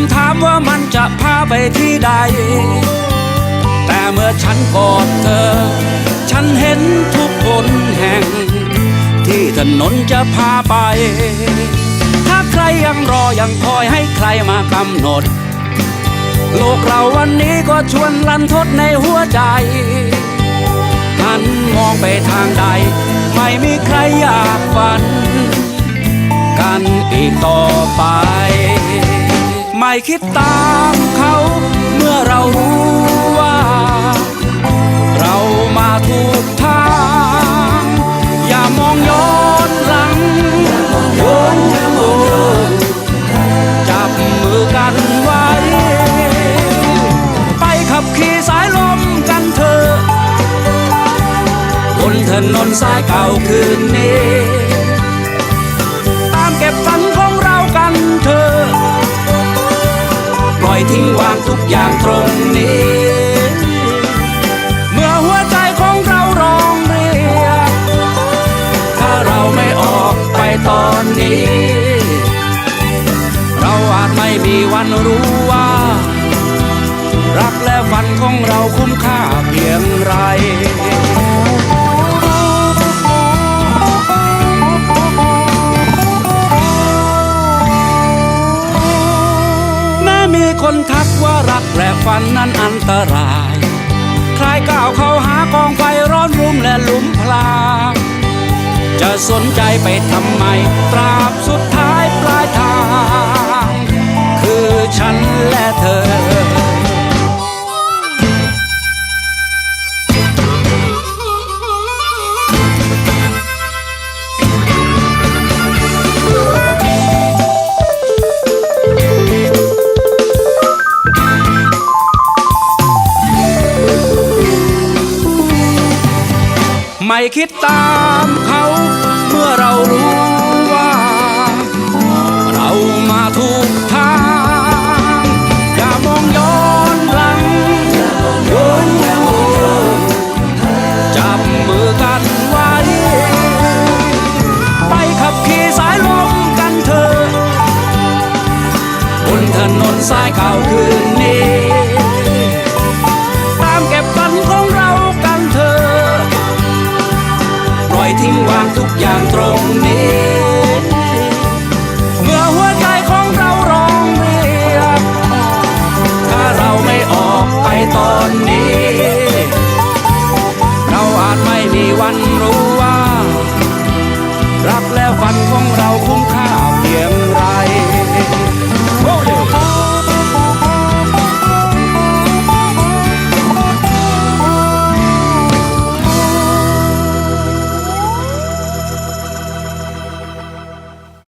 ำถามว่ามันจะพาไปที่ใด แต่เมื่อฉันกอดเธอ ฉันเห็นทุกคนแห่ง ที่ถนนจะพาไป ถ้าใครยังรอยังคอยให้ใครมากำหนด โลกเราวันนี้ก็ชวนลันทดในหัวใจหันมองไปทางใด ไม่มีใครอยากฝัน กันอีกต่อไป ไม่คิดตามเขา เมื่อเรารู้ว่า เรามาถูกทาง อย่ามองย้อนหลังโอ้โอ้จับมือกันไว้ ไปขับขี่สายลมกันเถอะบนถนนสายเก่าคืนนี้างทุกอย่างตรงนี้ เมื่อหัวใจของเราร้องเรียก ถ้าเราไม่ออกไปตอนนี้ เราอาจไม่มีวันรู้ว่า รักและฝันของเราคุ้มค่าเพียงไร คนทักว่ารักและฝันนั้นอันตราย ใครก้าวเข้าหากองไฟร้อนรุ่มและลุมพลางจะสนใจไปทำไมตราบสุด ไม่คิดตามเขา เมื่อเรารู้ว่า เรามาถูกทางอย่ามองย้อนหลังโอ้จับมือกันไว้ ไปขับขี่สายลมกันเถอะบนถนนสายเก่าคืน ทิ้งวางทุกอย่างตรงนี้ เมื่อหัวใจของเราร้องเรียก ถ้าเราไม่ออกไปตอนนี้ เราอาจไม่มีวันรู้